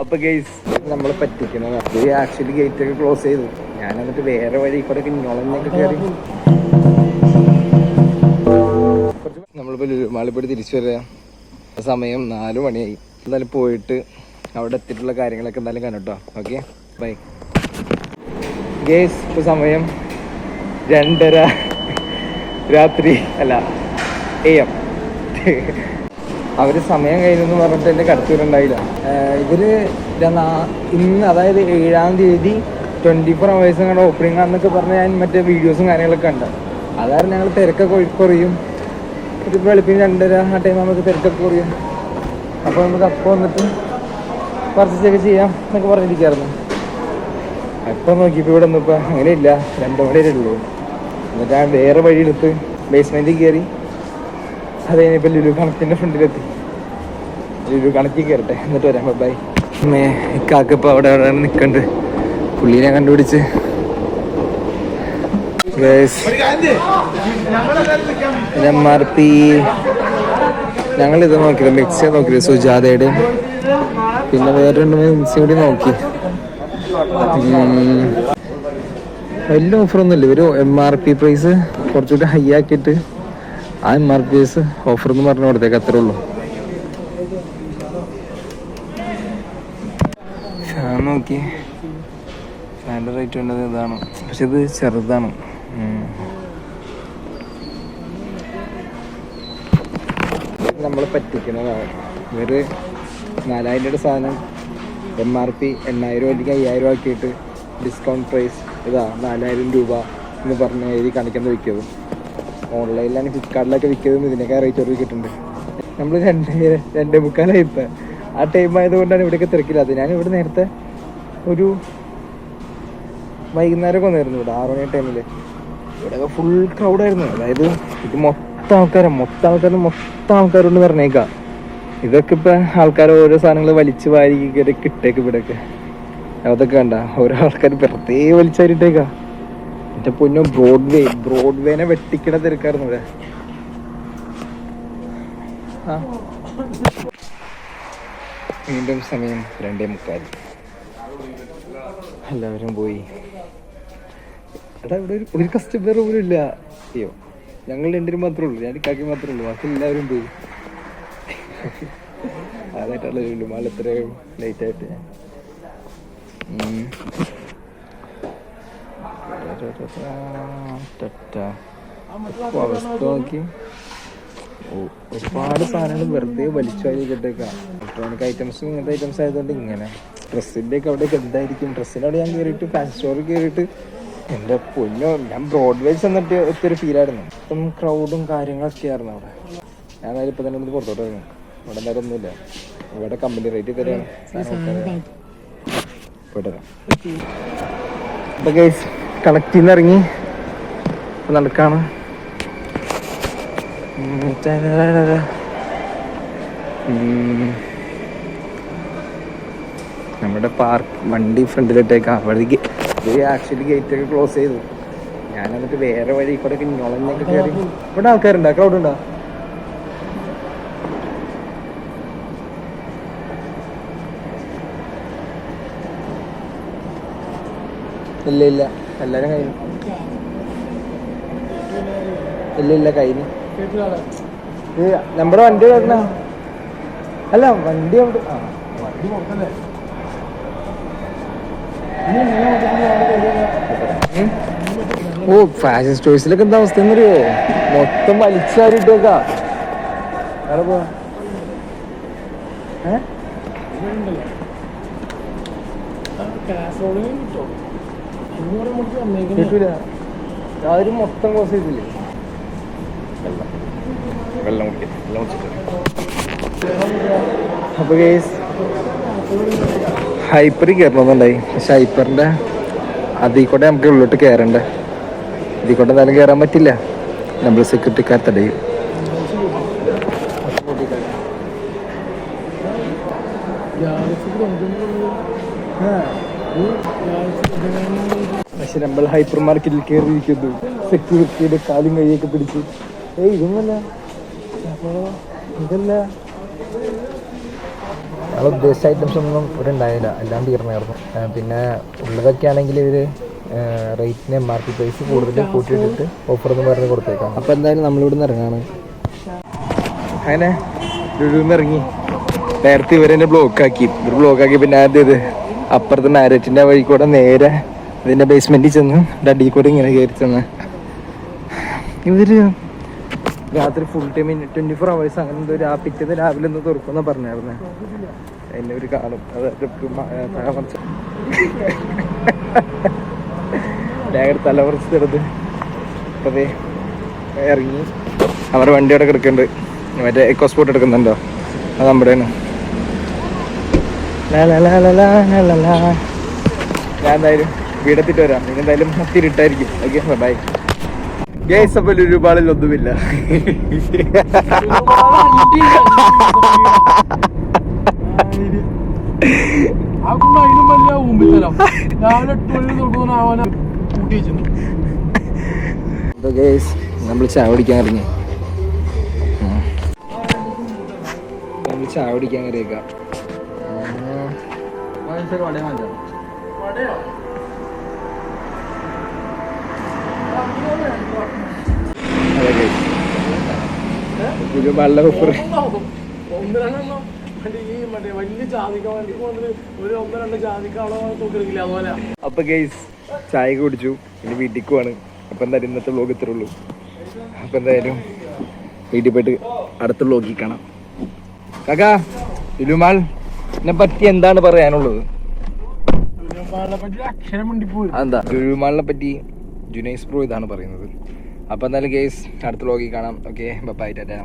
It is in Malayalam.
അപ്പൊ ഗെയ്സ് നമ്മളെ പറ്റിക്കുന്നത് ആക്ച്വലി ഗേറ്റ് ഒക്കെ ക്ലോസ് ചെയ്തു. ഞാൻ എന്നിട്ട് വേറെ വഴി കൂടെ ഞൊളഞ്ഞൊക്കെ കയറി നമ്മളിപ്പോ മാളിപ്പടി തിരിച്ചു വരാം സമയം നാലു മണിയായി. എന്തായാലും പോയിട്ട് അവിടെ എത്തിയിട്ടുള്ള കാര്യങ്ങളൊക്കെ എന്തായാലും കണ്ടോ ഓക്കെ ബൈ ഗേസ് ഇപ്പൊ സമയം രണ്ടര രാത്രി അല്ല എ എം അവർ സമയം കഴിഞ്ഞെന്ന് പറഞ്ഞിട്ട് എന്റെ കടത്തിയിട്ടുണ്ടായില്ല ഇവർ ര- ഇന്ന് അതായത് ഏഴാം തീയതി ട്വന്റി ഫോർ അവേഴ്സ് ഞങ്ങളുടെ ഓപ്പണിംഗ് ആണെന്നൊക്കെ പറഞ്ഞ് ഞാൻ മറ്റേ വീഡിയോസും കാര്യങ്ങളൊക്കെ കണ്ട. അതായത് ഞങ്ങൾ തിരക്കൊക്കെ ഒഴിക്കുറിയും കുറയും. ഒരു വെളുപ്പിന് രണ്ടര ആ ടൈം നമുക്ക് തിരക്കൊക്കെ കുറയും. അപ്പോൾ നമുക്ക് അപ്പോൾ വന്നിട്ട് പർച്ചേസൊക്കെ ചെയ്യാം എന്നൊക്കെ പറഞ്ഞിരിക്കായിരുന്നു. അപ്പം നോക്കിയപ്പോൾ ഇവിടെ ഒന്നും ഇപ്പം അങ്ങനെയില്ല. രണ്ട് മണി ഉള്ളൂ എന്നിട്ട് ഞാൻ വേറെ വഴിയെടുത്ത് ബേസ്മെന്റിൽ കയറി അത് കഴിഞ്ഞപ്പോൾ ലുലു കണക്കിന്റെ ഫ്രണ്ടിലെത്തി. ലുലു കണക്കി കയറട്ടെ എന്നിട്ട് വരാം. ബൈ മേ ഇക്കാക്ക് ഇപ്പോൾ അവിടെ അവിടെ നിൽക്കണ്ട് പുള്ളീനെ കണ്ടുപിടിച്ച്. എം ആർ പി നോക്കിയത് മിക്സ് നോക്കി സുജാതയുടെ പിന്നെ വേറെ രണ്ട് മിക്സ് കൂടി നോക്കി. വലിയ ഓഫറൊന്നും ഇല്ല ഒരു എം ആർ പി പ്രൈസ് കുറച്ചുകൂടി ഹൈ ആക്കിയിട്ട് ആ M R P S offer എന്ന് പറഞ്ഞ കൊടുത്തേക്ക് അത്രേ ഉള്ളൂ. ഫാൻ നോക്കി. ഫാന്റെ റേറ്റ് വേണ്ടത് ഇതാണ്. പക്ഷെ ഇത് ചെറുതാണ്. നമ്മൾ പറ്റിക്കുന്നതാണ്. ഇവർ നാലായിരം രൂപയുടെ സാധനം എം ആർ പി എണ്ണായിരം അല്ലെങ്കിൽ അയ്യായിരം ആക്കിയിട്ട് ഡിസ്കൗണ്ട് പ്രൈസ് ഇതാ നാലായിരം രൂപ എന്ന് പറഞ്ഞ് എഴുതി കാണിക്കുന്നത് വിൽക്കുന്നത് ഓൺലൈനിലാണ് ഫ്ലിപ്കാർട്ടിലൊക്കെ വിൽക്കുന്നത്. ഇതിനൊക്കെ റേറ്റ് കുറവ് കിട്ടുന്നുണ്ട് നമ്മൾ രണ്ട് രണ്ട് മുക്കാലായി ഇപ്പം. ആ ടൈം ആയതുകൊണ്ടാണ് ഇവിടെയൊക്കെ തിരക്കില്ലാത്തത് ഞാൻ ഇവിടെ നേരത്തെ ഒരു വൈകുന്നേരമൊക്കെ വന്നായിരുന്നു ഇവിടെ ആറ് മണി ടൈമിൽ ഇവിടെയൊക്കെ ഫുൾ ക്രൗഡായിരുന്നു അതായത് ഇത് മൊത്തം ആൾക്കാരാണ് മൊത്തം ആൾക്കാരും മൊത്തം ആൾക്കാരുണ്ട് പറഞ്ഞേക്കാം. ഇതൊക്കെ ഇപ്പം ആൾക്കാർ ഓരോ സാധനങ്ങൾ വലിച്ചു വാരി കിട്ടേക്ക് ഇവിടെയൊക്കെ. അതൊക്കെ കണ്ട. ഓരോ ആൾക്കാർ വെറുതെ വലിച്ചാരിട്ടേക്കാ എന്റെ പൊന്നോ ബ്രോഡ്വേ ബ്രോഡ്വേനെ വെട്ടിക്കിട തിരക്കായിരുന്നു ഇവിടെ വീണ്ടും സമയം രണ്ടേ മുക്കാൽ. എല്ലാവരും പോയി. എടാ ഇവിടെ ഒരു കസ്റ്റമർ പോലും ഇല്ല. അയ്യോ ഞങ്ങൾ രണ്ടിനും മാത്രമേ ഉള്ളൂ. ഞാൻ കാക്കി മാത്രമേ ഉള്ളൂ. ബാക്കി എല്ലാവരും പോയി. അതായിട്ടുള്ള മാളിത്രയും ലേറ്റായിട്ട് ഇത്രയും അവസ്ഥ നോക്കി. ഓ, ഒരുപാട് സാധനങ്ങൾ വെറുതെ വലിച്ചു വാരി കിട്ടേക്കാം ഇലക്ട്രോണിക് ഐറ്റംസും ഇങ്ങനത്തെ ഐറ്റംസ് ആയതുകൊണ്ട് ഇങ്ങനെ. ഡ്രസ്സിന്റെ ഒക്കെ അവിടെയൊക്കെ എന്തായിരിക്കും ഡ്രസ്സിന്റെ അവിടെ ഞാൻ കയറിയിട്ട് ഫാഷൻ സ്റ്റോറിൽ കയറിയിട്ട് എന്റെ പൊന്നോ ഞാൻ ബ്രോഡ്വേ ചെന്നിട്ട് ഒത്തിരി ഫീലായിരുന്നു ഇപ്പം ക്രൗഡും കാര്യങ്ങളൊക്കെ ആയിരുന്നു അവിടെ. ഞാൻ അതിൽ ഇപ്പം തന്നെ ഒന്ന് പുറത്തോട്ട് ഇറങ്ങും. ഇവിടെ എന്തായാലും ഒന്നുമില്ല. ഇവിടെ കമ്പനി റേറ്റ് തരാണ്. പോയിട്ട് ഇപ്പം കളക്ട് ചെയ്യുന്ന ഇറങ്ങി നടക്കാണ്. നമ്മുടെ പാർക്ക് വണ്ടി ഫ്രണ്ടിലിട്ടേക്ക്. അവിടേക്ക് ആക്ച്വലി ഗേറ്റ് ഒക്കെ ക്ലോസ് ചെയ്തു. ഞാൻ എന്നിട്ട് വേറെ വഴി കൂടെ ഒക്കെ ഞൊളഞ്ഞൊക്കെ കയറി ഇവിടെ ആൾക്കാരുണ്ടോ? ക്രൗഡ് ഉണ്ടോ? ഇല്ല ഇല്ല. എല്ലാരും കഴിഞ്ഞു ഇല്ല ഇല്ല കഴിഞ്ഞു നമ്മുടെ വണ്ടി വരണ അല്ല വണ്ടി അവിടെ ഓ ഫാഷൻ സ്റ്റോഴ്സിലൊക്കെ എന്താ അവസ്ഥ എന്നറിയോ മൊത്തം വലിച്ചാരിട്ടേക്കാ. ഏഹ് പോവാ. ഏ? കിട്ടൂല. ആരും മൊത്തം ക്ലോസ് ചെയ്തില്ലേ? വെള്ളം വെള്ളം കുടിക്കാം വെള്ളം കുടിച്ചിട്ട് അപ്പൊ കേസ് ഹൈപ്പറിൽ കയറണമെന്നുണ്ടായി പക്ഷെ ഹൈപ്പറിന്റെ അതിൽ കൂടെ നമുക്ക് ഉള്ളിലോട്ട് കയറണ്ടേ ഇതിൽ കൂടെ എന്തായാലും കയറാൻ പറ്റില്ല. നമ്മൾ സെക്യൂരിറ്റിക്കാർ തടയും. പക്ഷെ നമ്മൾ ഹൈപ്പർ മാർക്കറ്റിൽ കയറിയിരിക്കുന്നു. സെക്യൂരിറ്റിയുടെ കാലും കൈയൊക്കെ പിടിച്ച്. ഏയ് ഇതൊന്നല്ല അപ്പോ ഇതല്ല ഞങ്ങൾ ഉദ്ദേശിച്ച ഐറ്റംസ് ഒന്നും ഇവിടെ ഉണ്ടായില്ല എല്ലാം തീർന്നായിരുന്നു. പിന്നെ ഉള്ളതൊക്കെ ആണെങ്കിൽ ഇവർ റേറ്റിന് എം ആർ പി പ്രൈസ് കൂടുതൽ കൂട്ടിയിട്ടിട്ട് ഓഫർ എന്ന് പറഞ്ഞ് കൊടുത്തേക്കാം. അപ്പോൾ എന്തായാലും നമ്മളിവിടെ നിന്ന് ഇറങ്ങാണ്. അങ്ങനെ ഇറങ്ങി. നേരത്തെ ഇവരെന്നെ ബ്ലോക്ക് ആക്കി. ഇവർ ബ്ലോക്ക് ആക്കി പിന്നെ ആദ്യം ഇത് അപ്പുറത്ത് മാരറ്റിന്റെ വഴി കൂടെ നേരെ ഇതിന്റെ ബേസ്മെന്റിൽ ചെന്ന് ഡി കൂടെ ഇങ്ങനെ കയറി ചെന്ന്. ഇവർ രാത്രി full time twenty four hours അങ്ങനെ എന്തോ രാ പിറ്റേന്ന് രാവിലെ ഒന്ന് തുറക്കുന്ന പറഞ്ഞായിരുന്നു. എന്നെ ഒരു കാലം. അതായത് ഡയറക്റ്റ് തല കുറച്ച് ഇറങ്ങി. അവരുടെ വണ്ടി കിടക്കുന്നുണ്ട്. മറ്റേ എക്കോ സ്പോട്ട് എടുക്കുന്നുണ്ടോ? അത് നമ്മുടെയാണ് ഞാൻ എന്തായാലും വീടെത്തിട്ട് വരാം. നിങ്ങൾ എന്തായാലും ഒത്തിരിട്ടായിരിക്കും ഓക്കെ ബൈ ഗേസ് അപ്പൊ ഒരുപാടിൽ ഒന്നുമില്ല. നമ്മൾ ചായ ഇറങ്ങി. നമ്മൾ ചായ പിടിക്കാൻ അവൻസ് വട വാങ്ങിച്ചോ? ഒരു അപ്പൊ ഗെയ്സ് ചായ കുടിച്ചു. ഇനി വീട്ടിക്കുവാണ് അപ്പൊ എന്തായാലും ഇന്നത്തെ വ്ലോഗ് ഇത്ര ഉള്ളൂ. അപ്പൊ എന്തായാലും വീട്ടിൽ പോയിട്ട് അടുത്ത വ്ലോഗിൽ കാണാം. കാക്കാ ഇലുമാൽ ലുലുമാളിനെ പറ്റി എന്താണ് പറയാനുള്ളത്? അതെന്താ? ലുലുമാളിനെ പറ്റി ജുനൈസ് പ്രോ ഇതാണ് പറയുന്നത്. അപ്പൊ എന്തായാലും കേസ് അടുത്ത ലോകി കാണാം. Okay bye tata.